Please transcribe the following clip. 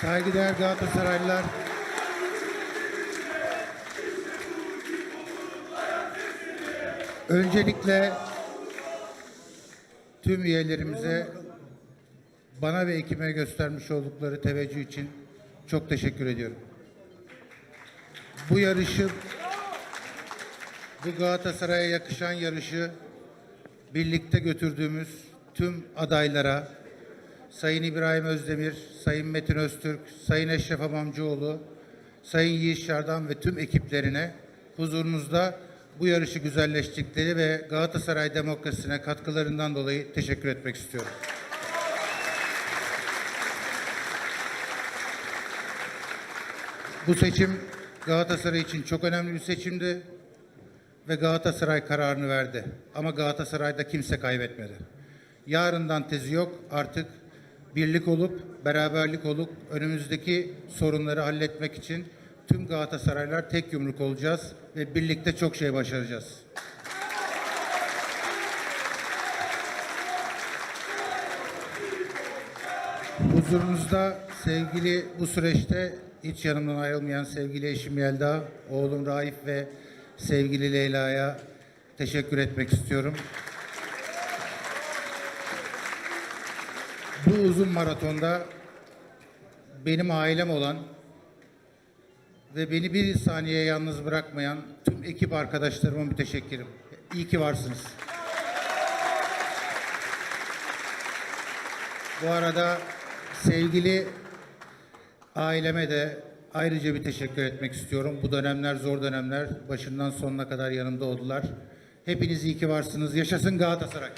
Saygıdeğer Galatasaraylılar. Öncelikle tüm üyelerimize bana ve ekime göstermiş oldukları teveccüh için çok teşekkür ediyorum. Bu yarışı bu Galatasaray'a yakışan yarışı birlikte götürdüğümüz tüm adaylara Sayın İbrahim Özdemir, Sayın Metin Öztürk, Sayın Eşref Amamcıoğlu, Sayın Yiğit Şardan ve tüm ekiplerine huzurunuzda bu yarışı güzelleştikleri ve Galatasaray demokrasisine katkılarından dolayı teşekkür etmek istiyorum. Bu seçim Galatasaray için çok önemli bir seçimdi ve Galatasaray kararını verdi. Ama Galatasaray'da kimse kaybetmedi. Yarından tezi yok. Artık birlik olup, beraberlik olup önümüzdeki sorunları halletmek için tüm Galatasaraylar tek yumruk olacağız ve birlikte çok şey başaracağız. Huzurunuzda sevgili bu süreçte hiç yanımdan ayrılmayan sevgili eşim Yelda, oğlum Raif ve sevgili Leyla'ya teşekkür etmek istiyorum. Bu uzun maratonda benim ailem olan ve beni bir saniye yalnız bırakmayan tüm ekip arkadaşlarıma müteşekkirim. İyi ki varsınız. Bu arada sevgili aileme de ayrıca bir teşekkür etmek istiyorum. Bu dönemler zor dönemler. Başından sonuna kadar yanımda oldular. Hepiniz iyi ki varsınız. Yaşasın Galatasaray.